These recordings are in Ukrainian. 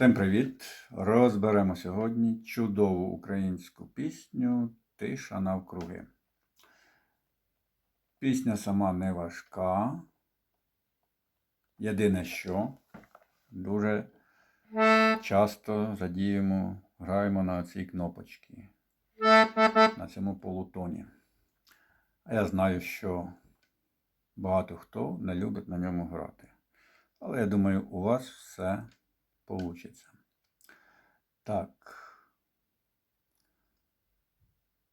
Всім привіт! Розберемо сьогодні чудову українську пісню Тиша навкруги. Пісня сама не важка. Єдине що дуже часто задіємо, граємо на цій кнопочці, на цьому полутоні. А я знаю, що багато хто не любить на ньому грати. Але я думаю, у вас все получиться. Так.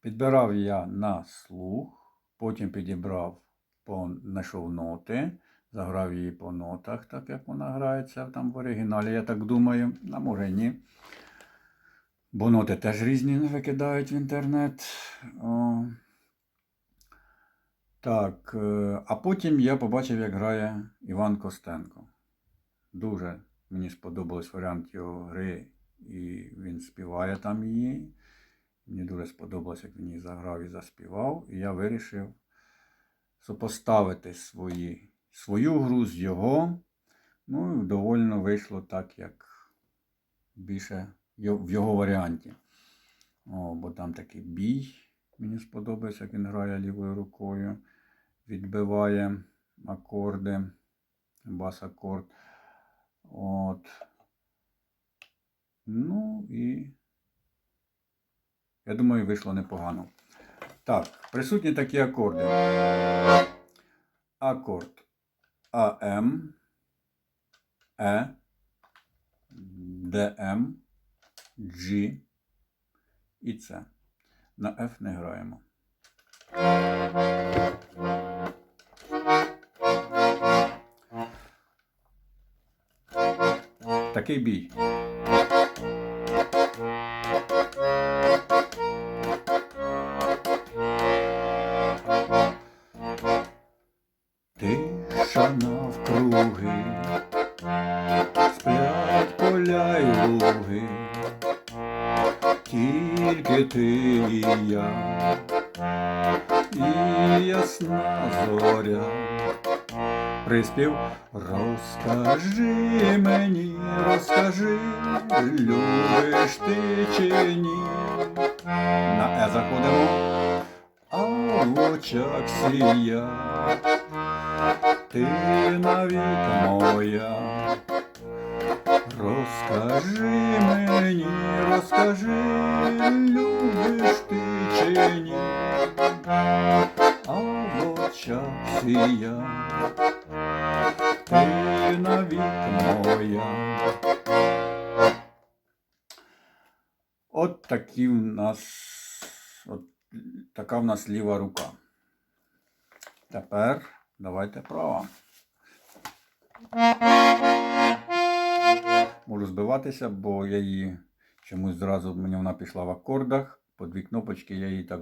Підбирав я на слух, потім підібрав, знайшов ноти, заграв її по нотах, так як вона грається там в оригіналі, я так думаю, а може ні. Бо ноти теж різні викидають в інтернет. О. Так, е, а потім я побачив, як грає Іван Костенко. Дуже мені сподобався варіант його гри, і він співає там її. Мені дуже сподобалось, як він її заграв і заспівав. І я вирішив супоставити свої, свою гру з його. Ну і довольно вийшло так, як більше в його варіанті. О, бо там такий бій. Мені сподобається, як він грає лівою рукою, відбиває акорди, бас-акорд. От. Ну і я думаю, вийшло непогано. Так, присутні такі акорди. Акорд АМ, Е, ДМ, G і С. На F не граємо. Такий бій. Тиша навкруги, сплять поля й луги, тільки ти і я, і ясна зоря. Приспів Розкажи мені, розкажи, любиш ти чи ні. На Е заходимо, а в очах сія, ти навік моя. Розкажи мені, розкажи, любиш ти чи ні. А в очах сія ти навік моя. От такі в нас, от така в нас ліва рука. Тепер давайте права. Можу збиватися, бо я її чомусь зразу мені вона пішла в акордах. По дві кнопочки я її так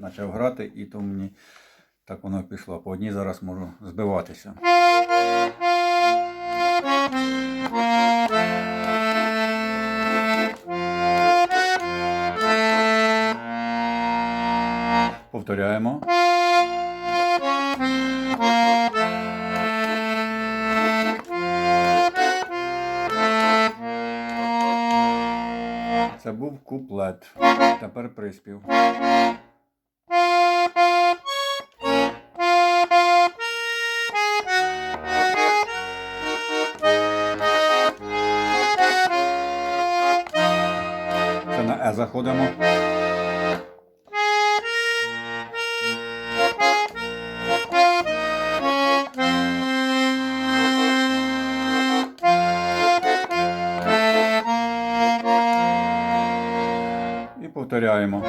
почав грати, і то мені так воно пішло. По одній зараз можу збиватися. Повторяємо. Це був куплет. Тепер приспів. Е заходимо. І повторяємо.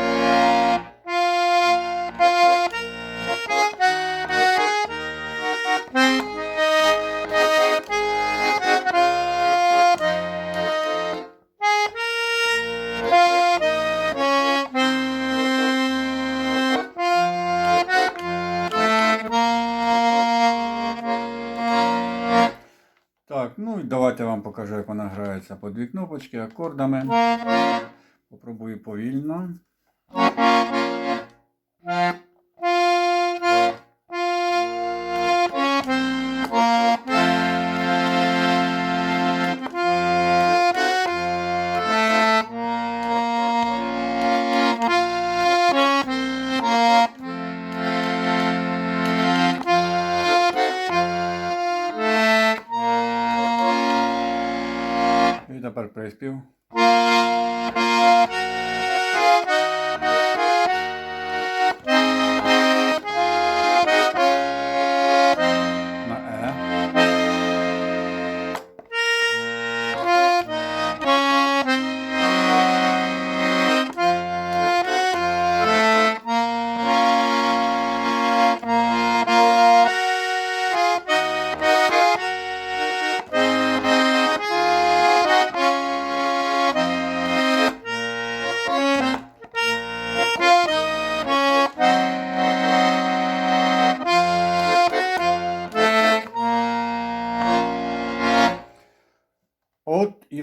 Так, ну і давайте вам покажу, як вона грається по дві кнопочки акордами. Попробую повільно. Тепер приспів.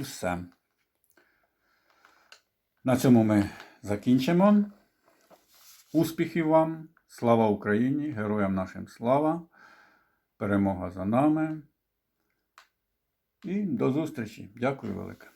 Все. На цьому ми закінчимо. Успіхів вам! Слава Україні! Героям нашим слава! Перемога за нами. І до зустрічі. Дякую велике.